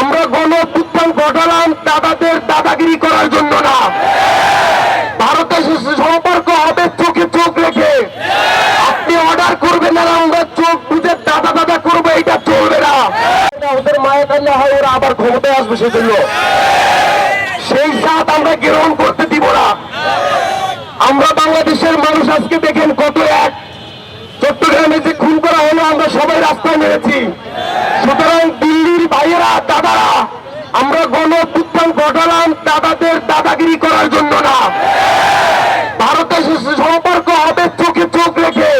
আমরা গণ ঘটালাম দাদাদের দাদাগিরি করার জন্য না। ভারতের সম্পর্ক হবে চোখে চোখ রেখে। আপনি অর্ডার করবেন না আমরা চোখ বুঝে দাদা দাদা করব এটা চলবে না। ওদের মায়ের কান্না হয়, ওরা আবার ক্ষমতায় আসবে সেজন্য। সেই সাথ আমরা গ্রহণ করতে দিব না। আমরা বাংলাদেশের মানুষ আজকে দেখেন কত এক। চট্টগ্রামে যে খুন করা হলো, আমরা সবাই রাস্তায় নেমেছি। সুতরাং দিল্লির ভাইয়েরা দাদারা, আমরা গণ অভ্যুত্থান ঘটালাম দাদাদের দাদাগিরি করার জন্য না। ভারতের সম্পর্ক হবে চোখে চোখ রেখে।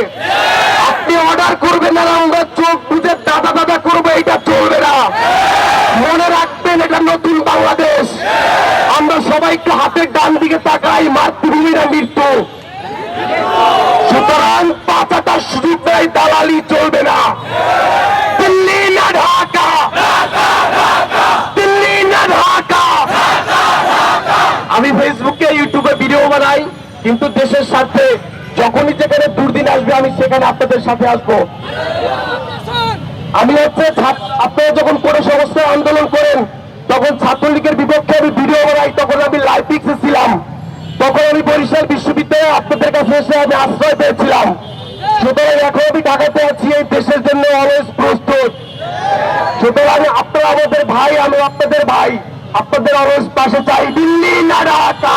আপনি অর্ডার করবেন না আমরা চোখ বুঝে দাদা দাদা করব এটা চলবে না। মনে রাখবেন এটা নতুন বাংলাদেশ। আমরা সবাই একটু হাতের ডান দিকে তাকাই, মাতৃভূমিরা মৃত্যু সুতরাং পাঁচাটার সুযোগ দেয় দালালি চলবে না দিল্লি না ঢাকা দিল্লি না ঢাকা আমি ফেসবুকে ইউটিউবে ভিডিও বানাই কিন্তু দেশের স্বার্থে যখনই যেখানে দুর্দিন আসবে, আমি সেখানে আপনাদের সাথে আসব। আমি হচ্ছে আপনারা যখন কোনো সমস্যায় আন্দোলন করেন, তখন ছাত্রলীগের বিপক্ষে আমি ভিডিও বানাই, তখন আমি লাইভ ছিলাম। তখন আমি বরিশাল বিশ্ববিদ্যালয়ে আপনাদের কাছে এসে আমি আশ্রয় পেয়েছিলাম। সুতরাং এখন আমি ঢাকাতে আছি, এই দেশের জন্য অলওয়েজ প্রস্তুত। সুতরাং আপনারা আমাদের ভাই, আমি আপনাদের ভাই। আপনাদের অরস পাশে চাই দিল্লি না ঢাকা